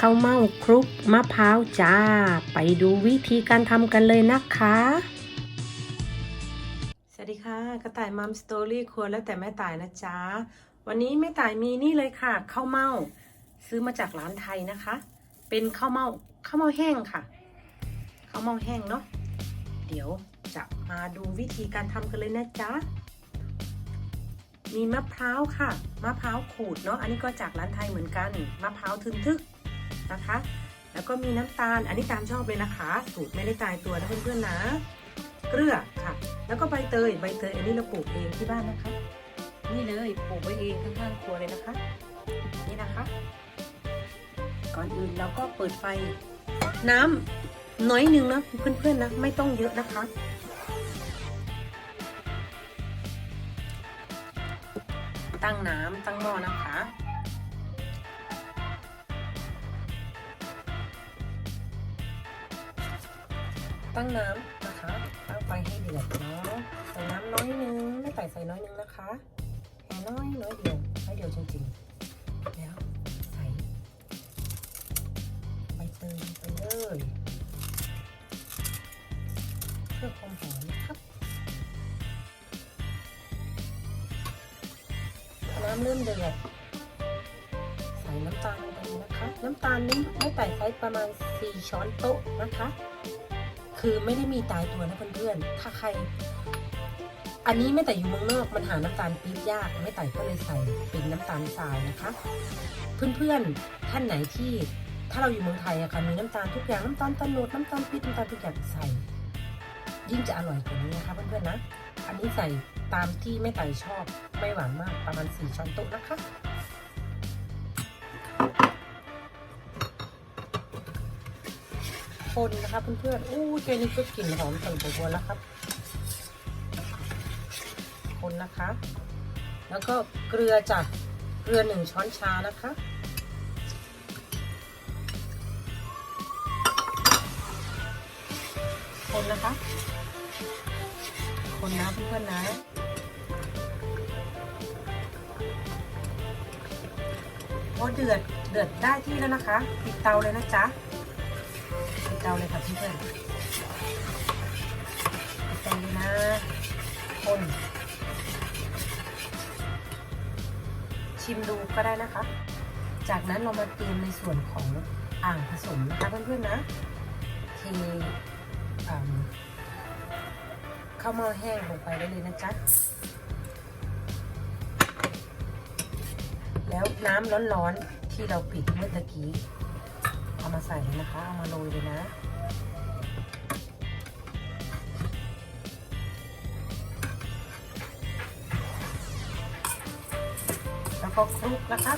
ข้าวเม่าคลุกมะพร้าวจ้า ไปดูวิธีการทำกันเลยนะคะ สวัสดีค่ะ กระต่ายมัมสตอรี่ครัวแล้วแต่แม่ต่ายนะจ๊ะ วันนี้แม่ต่ายมีนี่เลยค่ะข้าวเม่าซื้อมาจากร้านไทยนะคะ เป็นข้าวเม่าข้าวเม่าแห้งค่ะข้าวเม่าแห้งเนาะเดี๋ยวจะมาดูวิธีการทำกันเลยนะจ๊ะมีมะพร้าวค่ะ มะพร้าวขูดเนาะ อันนี้ก็จากร้านไทยเหมือนกัน มะพร้าวทึนทึก นะคะ แล้วก็มีน้ำตาล อันนี้ตามชอบเลยนะคะ สูตรไม่ได้ตายตัวนะเพื่อนๆนะ เกลือค่ะ แล้วก็ใบเตย ใบเตยอันนี้เราปลูกเองที่บ้านนะคะ นี่เลยปลูกไว้เองข้างๆครัวเลยนะคะ นี่นะคะ ก่อนอื่นเราก็เปิดไฟ น้ำน้อยนึงนะเพื่อนๆนะ ไม่ต้องเยอะนะคะตั้งน้ำตั้งหม้อนะคะ ตั้งน้ำนะคะ ตั้งไฟให้เดือดเนาะใส่น้ำน้อยนึง ไม่ใส่ใส่น้อยนึงนะคะแค่น้อยน้อยเดียวน้อยเดียวจริงๆ แล้วใส่ใบเตยไปเลยเพื่อความหอมนะครับน้ำเริ่มเดือดใส่น้ำตาลลงไปนะคะ น้ำตาลนี้ไม่ใส่ไซส์ประมาณ 4 ช้อนโต๊ะนะคะ คือไม่ได้มีตายตัวนะเพื่อนๆ ถ้าใคร อันนี้ไม่แต่อยู่เมืองนอกมันหาน้ำตาลปี๊บยากไม่แต่ก็เลยใส่เป็นน้ำตาลทรายนะคะ เพื่อนๆ ท่านไหนที่ถ้าเราอยู่เมืองไทยอะค่ะมีน้ำตาลทุกอย่างน้ำตาลตะโนดน้ำตาลปี๊บน้ำตาลทุกอย่างใส่ ยิ่งจะอร่อยกว่านี้นะคะเพื่อนๆนะ อันนี้ใส่ตามที่แม่ไต่ชอบไม่หวานมากประมาณ 4 ช้อนโต๊ะนะคะ คนนะคะเพื่อนๆอู้เจนี่ก็กลิ่นหอมสั่นตัวแล้วครับ คนนะคะ แล้วก็เกลือจากเกลือหนึ่งช้อนชานะคะคนนะคะ คนนะเพื่อนๆนะพอเดือดเดือดได้ที่แล้วนะคะ ปิดเตาเลยนะจ๊ะ เตาเลยค่ะเพื่อนๆเตาเลยนะคนชิมดูก็ได้นะคะ จากนั้นเรามาเตรียมในส่วนของอ่างผสมนะคะเพื่อนๆนะเทข้าวหม้อแห้งลงไปได้เลยนะจ๊ะแล้วน้ำร้อนๆที่เราปิดเมื่อตะกี้ เอามาใส่เลยนะคะ เอามาโรยเลยนะแล้วก็คลุกนะคะ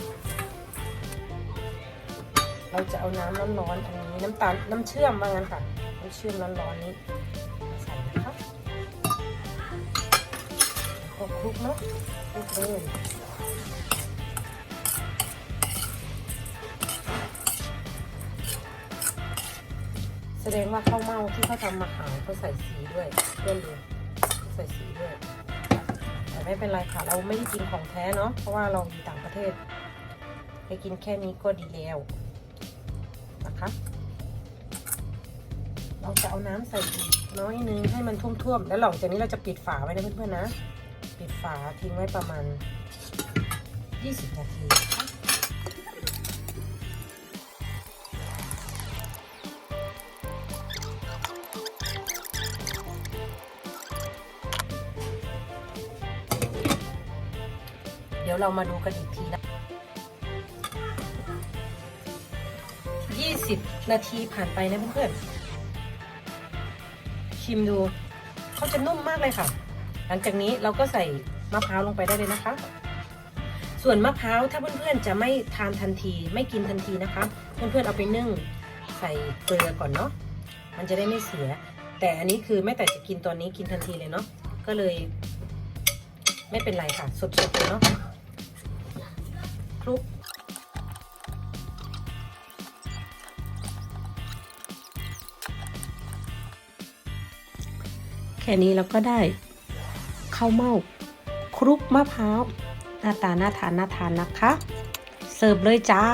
เราจะเอาน้ำร้อนๆอันนี้น้ำตาลน้ำเชื่อมว่างั้นค่ะน้ำเชื่อมร้อนๆนี้ใส่นะคะก็คลุกเนาะคลุกเลย แสดงว่าข้าวเม่าที่เขาทำมาขายเขาใส่สีด้วยเพื่อนดูเขาใส่สีด้วย แต่ไม่เป็นไรค่ะ เราไม่ได้กินของแท้เนาะเพราะว่าเราอยู่ต่างประเทศไปกินแค่นี้ก็ดีแล้วนะคะเราจะเอาน้ำใส่อีกน้อยนึงให้มันท่วมๆแล้วหลังจากนี้เราจะปิดฝาไว้นะเพื่อนๆนะ ปิดฝาทิ้งไว้ประมาณ 20 นาที เดี๋ยวเรามาดูกันอีกทีนะ20นาทีผ่านไปนะเพื่อนๆชิมดูเขาจะนุ่มมากเลยค่ะ หลังจากนี้เราก็ใส่มะพร้าวลงไปได้เลยนะคะ ส่วนมะพร้าวถ้าเพื่อนๆจะไม่ทานทันทีไม่กินทันทีนะคะ เพื่อนๆเอาไปนึ่งใส่เกลือก่อนเนาะมันจะได้ไม่เสีย แต่อันนี้คือแม่แต่จะกินตอนนี้กินทันทีเลยเนาะก็เลย ไม่เป็นไรค่ะสดๆเลยเนาะ ลุกแค่นี้เราก็ได้ข้าวเม่าคลุกมะพร้าวหน้าตาน่าทานน่าทานนะคะ เสิร์ฟเลยจ้า